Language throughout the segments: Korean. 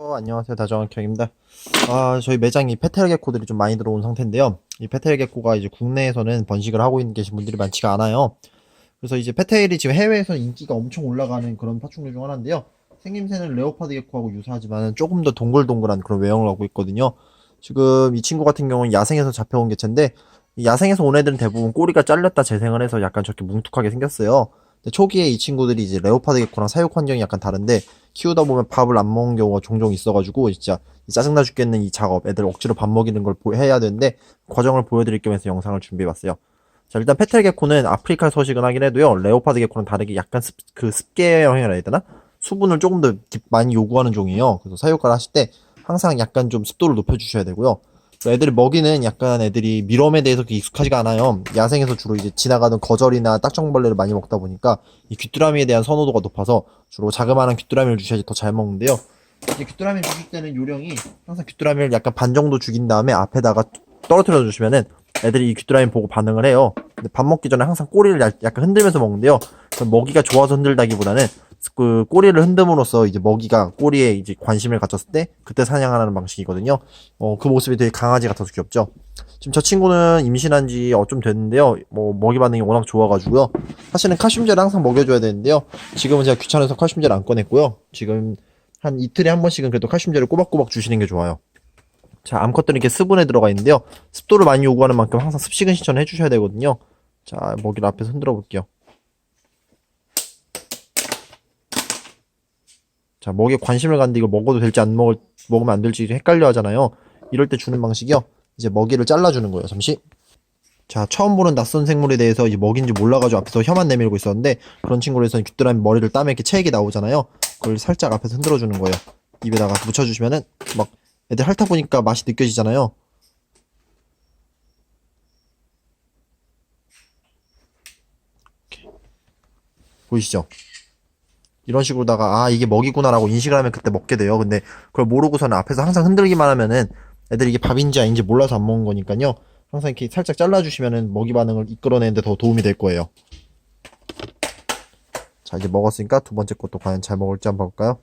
어, 안녕하세요. 다정학형입니다. 아, 저희 매장이 페텔 개코들이 좀 많이 들어온 상태인데요. 이 페텔 개코가 이제 국내에서는 번식을 하고 있는 계신 분들이 많지가 않아요. 그래서 이제 페텔이 지금 해외에서 인기가 엄청 올라가는 그런 파충류 중 하나인데요. 생김새는 레오파드 개코하고 유사하지만 조금 더 동글동글한 그런 외형을 하고 있거든요. 지금 이 친구 같은 경우는 야생에서 잡혀온 개체인데, 이 야생에서 온 애들은 대부분 꼬리가 잘렸다 재생을 해서 약간 저렇게 뭉툭하게 생겼어요. 초기에 이 친구들이 이제 레오파드 개코랑 사육 환경이 약간 다른데, 키우다 보면 밥을 안 먹는 경우가 종종 있어가지고 진짜 짜증나 죽겠는 이 작업 애들 억지로 밥 먹이는 걸 보- 해야 되는데 과정을 보여드릴 겸해서 영상을 준비해봤어요. 자 일단 페텔 개코는 아프리카 서식은 하긴 해도요 레오파드 개코는 다르게 약간 습, 그 습계형이라 해야 되나? 수분을 조금 더 기- 많이 요구하는 종이에요. 그래서 사육을 하실 때 항상 약간 좀 습도를 높여주셔야 되고요 애들이 먹이는 약간 애들이 미럼에 대해서 익숙하지가 않아요 야생에서 주로 이제 지나가던 거절이나 딱정벌레를 많이 먹다 보니까 이 귀뚜라미에 대한 선호도가 높아서 주로 자그마한 귀뚜라미를 주셔야지 더 잘 먹는데요. 이제 귀뚜라미 주실 때는 요령이 항상 귀뚜라미를 약간 반 정도 죽인 다음에 앞에다가 떨어뜨려 주시면은 애들이 이 귀뚜라미 보고 반응을 해요. 근데 밥 먹기 전에 항상 꼬리를 야- 약간 흔들면서 먹는데요. 먹이가 좋아서 흔들다기보다는 그 꼬리를 흔듦으로써 이제 먹이가 꼬리에 이제 관심을 가졌을 때 그때 사냥하는 방식이거든요. 어, 그 모습이 되게 강아지 같아서 귀엽죠. 지금 저 친구는 임신한 지어좀 됐는데요. 뭐 먹이 반응이 워낙 좋아가지고요. 사실은 칼슘제를 항상 먹여줘야 되는데요. 지금은 제가 귀찮아서 칼슘제를 안 꺼냈고요. 지금 한 이틀에 한 번씩은 그래도 칼슘제를 꼬박꼬박 주시는 게 좋아요. 자, 암컷들은 이렇게 수분에 들어가 있는데요. 습도를 많이 요구하는 만큼 항상 습식은 실천을 해주셔야 되거든요. 자, 먹이를 앞에서 흔들어 볼게요. 자, 먹이에 관심을 갖는데 이걸 먹어도 될지 안 먹을, 먹으면 안 될지 헷갈려 하잖아요. 이럴 때 주는 방식이요. 이제 먹이를 잘라주는 거예요. 잠시. 자, 처음 보는 낯선 생물에 대해서 이제 먹인지 몰라가지고 앞에서 혀만 내밀고 있었는데 그런 친구로서는 귀뚜라미 머리를 따면 이렇게 체액이 나오잖아요. 그걸 살짝 앞에서 흔들어주는 거예요. 입에다가 묻혀주시면은 막 애들 핥아 보니까 맛이 느껴지잖아요. 보이시죠? 이런 식으로다가 아 이게 먹이구나라고 인식을 하면 그때 먹게 돼요. 근데 그걸 모르고서는 앞에서 항상 흔들기만 하면은 애들이 이게 밥인지 아닌지 몰라서 안 먹는 거니까요. 항상 이렇게 살짝 잘라주시면은 먹이 반응을 이끌어내는데 더 도움이 될 거예요. 자, 이제 먹었으니까 두 번째 것도 과연 잘 먹을지 한번 볼까요?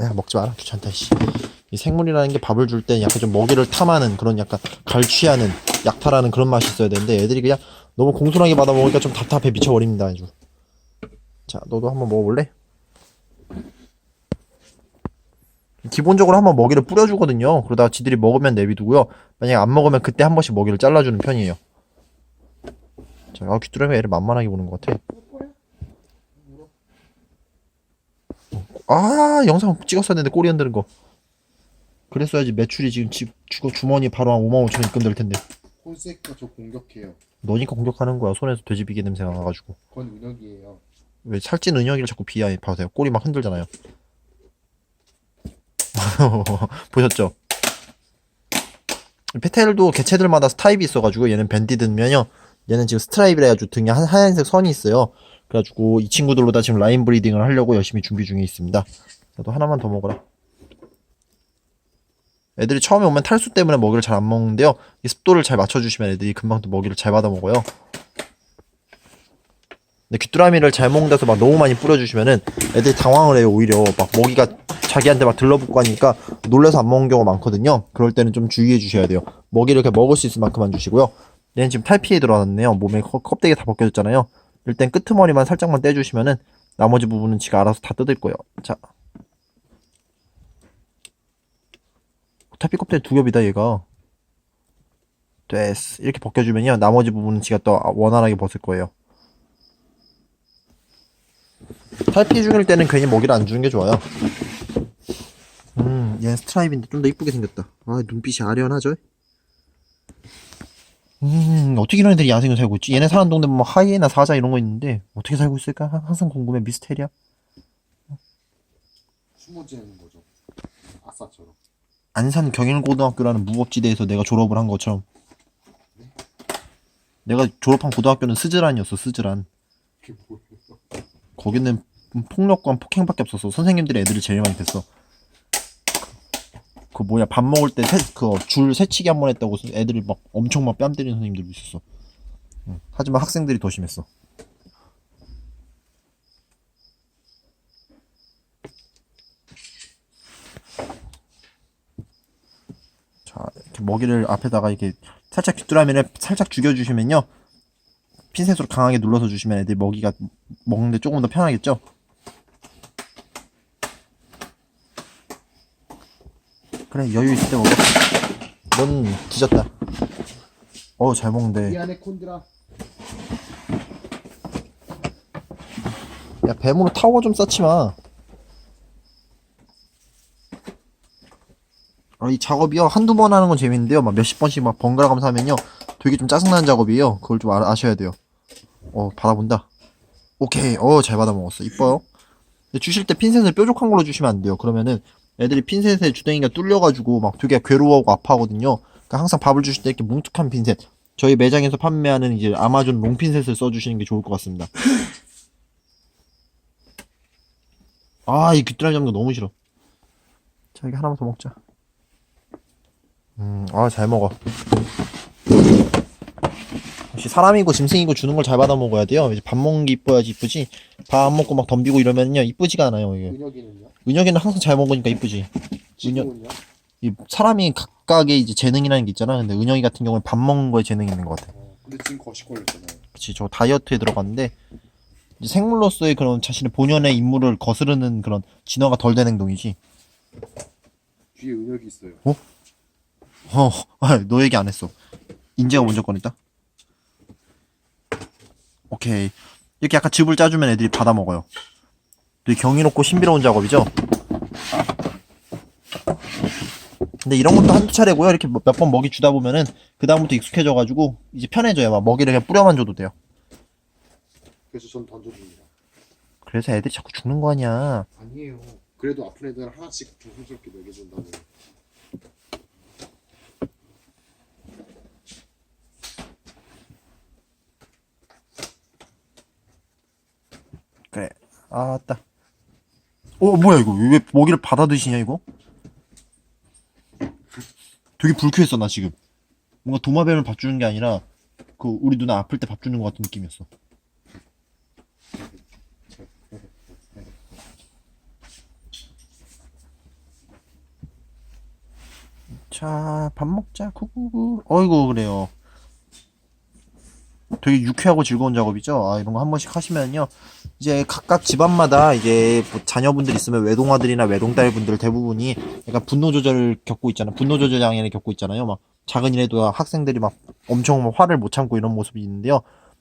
야, 먹지 마라. 귀찮다, 씨. 이 생물이라는 게 밥을 줄 때 약간 좀 먹이를 탐하는 그런 약간 갈취하는 약탈하는 그런 맛이 있어야 되는데 애들이 그냥 너무 공손하게 받아 먹으니까 좀 답답해 미쳐버립니다, 아주. 자, 너도 한번 먹어볼래? 기본적으로 한번 먹이를 뿌려주거든요. 그러다가 지들이 먹으면 내비두고요. 만약에 안 먹으면 그때 한 번씩 먹이를 잘라주는 편이에요. 자, 아, 귀뚜라미 애를 만만하게 보는 것 같아. 아, 영상 찍었어야 되는데 꼬리 흔드는 거. 그랬어야지 매출이 지금 집 주머니 바로 한 5만 5천 원 입금될 텐데. 콘셉트 저 공격해요. 너니까 공격하는 거야. 손에서 돼지비계 냄새가 나가지고. 그건 은혁이에요. 왜 살찐 은혁이를 자꾸 비하해 봐세요. 꼬리 막 흔들잖아요. 보셨죠? 페텔도 개체들마다 스타입이 있어가지고 얘는 밴디드면요. 얘는 지금 스트라이브라 해가지고 등에 한, 하얀색 선이 있어요. 그래가지고 이 친구들로 다 지금 라인 브리딩을 하려고 열심히 준비 중에 있습니다. 나도 하나만 더 먹어라. 애들이 처음에 오면 탈수 때문에 먹이를 잘 안 먹는데요. 이 습도를 잘 맞춰주시면 애들이 금방 또 먹이를 잘 받아 먹어요. 근데 귀뚜라미를 잘 먹는데서 막 너무 많이 뿌려주시면은 애들이 당황을 해요 오히려. 막 먹이가 자기한테 막 들러붙고 하니까 놀라서 안 먹는 경우가 많거든요. 그럴 때는 좀 주의해 주셔야 돼요. 먹이를 이렇게 먹을 수 있을 만큼만 주시고요. 얘는 지금 탈피에 들어왔네요. 몸에 컵- 껍데기 다 벗겨졌잖아요. 일단 끄트머리만 살짝만 떼주시면은 나머지 부분은 지가 알아서 다 뜯을 거예요. 자 탈피 껍데기 두 겹이다 얘가 됐어 이렇게 벗겨주면요 나머지 부분은 지가 또 원활하게 벗을 거예요 탈피 중일 때는 괜히 먹이를 안 주는 게 좋아요. 음, 얘는 스트라이브인데 좀 더 이쁘게 생겼다. 아, 눈빛이 아련하죠? 음, 어떻게 이런 애들이 야생을 살고 있지? 얘네 사는 동네 뭐 하이에나 사자 이런 거 있는데 어떻게 살고 있을까? 하- 항상 궁금해 미스테리야. 숨어 지내는 거죠. 아싸처럼. 안산 경일고등학교라는 무법지대에서 내가 졸업을 한 것처럼. 내가 졸업한 고등학교는 스즈란이었어, 스즈란. 거기는 폭력과 폭행밖에 없었어. 선생님들이 애들을 제일 많이 뺐어. 그 뭐야 밥 먹을 때 그줄 새치기 한 번 했다고 애들이 막 엄청 막 뺨 때리는 선생님들도 있었어. 응. 하지만 학생들이 더 심했어. 이렇게 먹이를 앞에다가 이렇게 살짝 귀뚜라미를 살짝 죽여주시면요. 핀셋으로 강하게 눌러서 주시면 애들이 먹이가 먹는데 조금 더 편하겠죠? 그래 여유 있을 때 먹어. 넌 뒤졌다. 어우 잘 먹는데. 미안해 콘드라. 야 뱀으로 타워 좀 쌓지 마. 이 작업이요? 한두 번 하는 건 재밌는데요. 막 몇십 번씩 막 번갈아 가면서 하면요. 되게 좀 짜증나는 작업이에요. 그걸 좀 아, 아셔야 돼요. 어 받아본다. 오케이. 어 잘 받아먹었어. 이뻐요? 주실 때 핀셋을 뾰족한 걸로 주시면 안 돼요. 그러면은 애들이 핀셋에 주댕이가 뚫려가지고 막 되게 괴로워하고 아파하거든요. 그러니까 항상 밥을 주실 때 이렇게 뭉툭한 핀셋. 저희 매장에서 판매하는 이제 아마존 롱 핀셋을 써주시는 게 좋을 것 같습니다. 아, 이 귀뚜라미 잡는 거 너무 싫어. 자, 이거 하나만 더 먹자. 음, 아, 잘 먹어. 역시 사람이고 짐승이고 주는 걸 잘 받아 먹어야 돼요. 이제 밥 먹는 게 이뻐야지 이쁘지. 밥 안 먹고 막 덤비고 이러면요, 이쁘지가 않아요, 이게. 은혁이는요? 은혁이는 항상 잘 먹으니까 이쁘지. 지금은요? 이 사람이 각각의 이제 재능이라는 게 있잖아. 근데 은혁이 같은 경우는 밥 먹는 거에 재능이 있는 것 같아. 어, 근데 지금 거식 걸렸잖아요. 그치, 저 다이어트에 들어갔는데, 이제 생물로서의 그런 자신의 본연의 임무를 거스르는 그런 진화가 덜 된 행동이지. 뒤에 은혁이 있어요. 어, 아, 너 얘기 안 했어. 인재가 먼저 꺼냈다. 오케이. 이렇게 약간 즙을 짜주면 애들이 받아 먹어요. 되게 경이롭고 신비로운 작업이죠? 근데 이런 것도 한두 차례고요. 이렇게 몇 번 먹이 주다 보면은, 그다음부터 익숙해져가지고, 이제 편해져요. 막 먹이를 그냥 뿌려만 줘도 돼요. 그래서 전 던져줍니다. 그래서 애들이 자꾸 죽는 거 아니야. 아니에요. 그래도 아픈 애들 하나씩 조심스럽게 먹여준다고. 그래. 아, 따. 어, 뭐야, 이거. 왜 먹이를 받아 드시냐, 이거? 되게 불쾌했어, 나 지금. 뭔가 도마뱀을 밥 주는 게 아니라, 그, 우리 누나 아플 때 밥 주는 것 같은 느낌이었어. 자, 밥 먹자, 구구구. 어이구, 그래요. 되게 유쾌하고 즐거운 작업이죠. 아, 이런 거 한 번씩 하시면요. 이제 각각 집안마다 이제 뭐 자녀분들 있으면 외동아들이나 외동딸분들 대부분이 약간 분노 조절을 겪고 있잖아. 분노 조절 장애를 겪고 있잖아요. 막 작은 일에도 학생들이 막 엄청 막 화를 못 참고 이런 모습이 있는데요.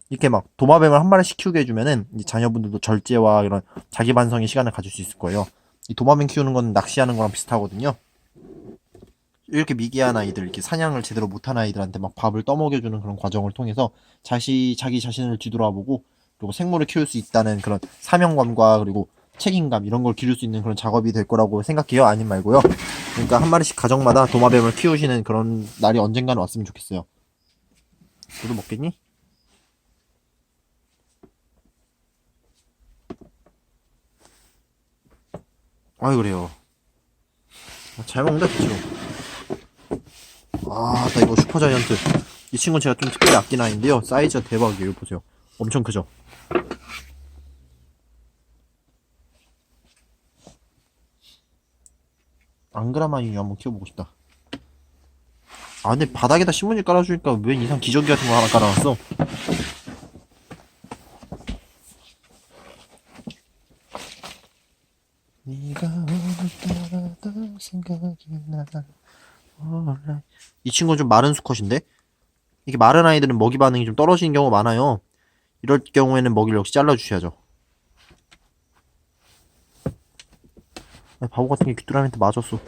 이렇게 막 도마뱀을 한 마리씩 키우게 해주면은 이 자녀분들도 절제와 이런 자기 반성의 시간을 가질 수 있을 거예요. 이 도마뱀 키우는 건 낚시하는 거랑 비슷하거든요. 이렇게 미개한 아이들, 이렇게 사냥을 제대로 못한 아이들한테 막 밥을 떠먹여주는 그런 과정을 통해서 자시, 자기 자신을 뒤돌아보고 그리고 생물을 키울 수 있다는 그런 사명감과 그리고 책임감 이런 걸 기를 수 있는 그런 작업이 될 거라고 생각해요. 아님 말고요. 그러니까 한 마리씩 가정마다 도마뱀을 키우시는 그런 날이 언젠가는 왔으면 좋겠어요. 너도 먹겠니? 아이 그래요. 아, 잘 먹는다 대충. 아, 나 이거 슈퍼 자이언트. 이 친구는 제가 좀 특별히 아끼는 아이인데요. 사이즈가 대박이에요. 보세요. 엄청 크죠? 앙그라마인유 한번 키워보고 싶다. 아, 근데 바닥에다 신문지 깔아주니까 왜 이상 기저귀 같은 거 하나 깔아놨어? 네가 오늘따라도 생각이 나. Alright. 이 친구는 좀 마른 수컷인데? 이게 마른 아이들은 먹이 반응이 좀 떨어지는 경우가 많아요. 이럴 경우에는 먹이를 역시 잘라주셔야죠. 아, 바보 같은 게 귀뚜라미한테 맞았어.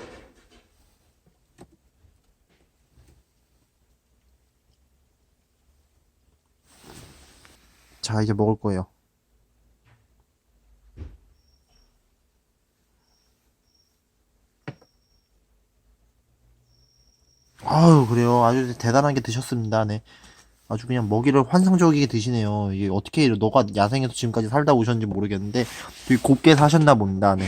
자, 이제 먹을 거예요. 아유, 그래요. 아주 대단한 게 드셨습니다. 네. 아주 그냥 먹이를 환상적이게 드시네요. 이게 어떻게 너가 야생에서 지금까지 살다 오셨는지 모르겠는데 되게 곱게 사셨나 봅니다. 네.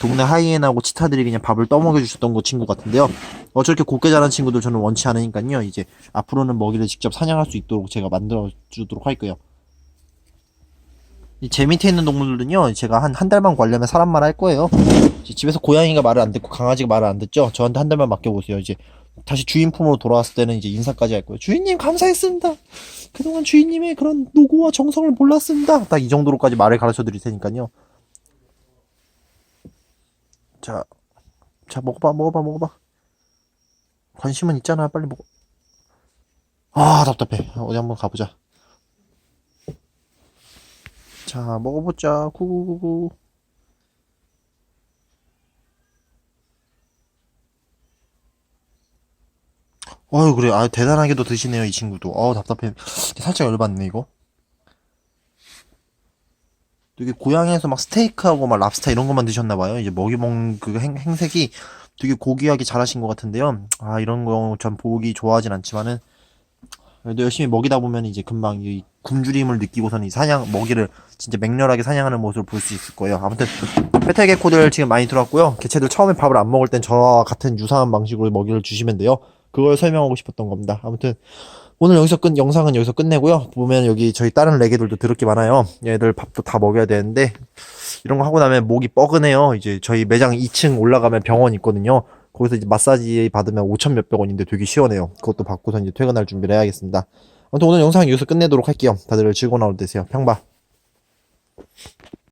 동네 하이에나하고 치타들이 그냥 밥을 떠먹여 주셨던 그 친구 같은데요. 어, 저렇게 곱게 자란 친구들 저는 원치 않으니까요. 이제 앞으로는 먹이를 직접 사냥할 수 있도록 제가 만들어 주도록 할 거예요. 이제 밑에 있는 동물들은요, 제가 한, 한 달만 관리하면 사람 말할 거예요. 집에서 고양이가 말을 안 듣고 강아지가 말을 안 듣죠? 저한테 한 달만 맡겨보세요. 이제 다시 주인 품으로 돌아왔을 때는 이제 인사까지 할 거예요. 주인님 감사했습니다. 그동안 주인님의 그런 노고와 정성을 몰랐습니다. 딱 이 정도로까지 말을 가르쳐 드릴 테니까요. 자, 자 먹어봐, 먹어봐, 먹어봐. 관심은 있잖아, 빨리 먹어. 아 답답해. 어디 한번 가보자. 자 먹어보자. 구구구구. 어유 그래 아 대단하게도 드시네요 이 친구도. 어우 답답해. 살짝 열받네 이거. 되게 고향에서 막 스테이크하고 막 랍스타 이런 것만 드셨나봐요. 이제 먹이 먹는 그 행, 행색이 되게 고귀하게 잘하신 것 같은데요. 아 이런 거 전 보기 좋아하진 않지만은 그래도 열심히 먹이다 보면 이제 금방 이 굶주림을 느끼고서는 이 사냥 먹이를 진짜 맹렬하게 사냥하는 모습을 볼 수 있을 거예요. 아무튼 페탈 개코들 지금 많이 들어왔고요. 개체들 처음에 밥을 안 먹을 땐 저와 같은 유사한 방식으로 먹이를 주시면 돼요 그걸 설명하고 싶었던 겁니다. 아무튼 오늘 여기서 끝 영상은 여기서 끝내고요. 보면 여기 저희 다른 레게들도 드럽게 많아요. 얘들 밥도 다 먹여야 되는데 이런 거 하고 나면 목이 뻐근해요. 이제 저희 매장 2층 올라가면 병원 있거든요. 거기서 이제 마사지 받으면 5천 몇백 원인데 되게 시원해요. 그것도 받고서 이제 퇴근할 준비를 해야겠습니다. 아무튼 오늘 영상 여기서 끝내도록 할게요. 다들 즐거운 하루 되세요. 평바.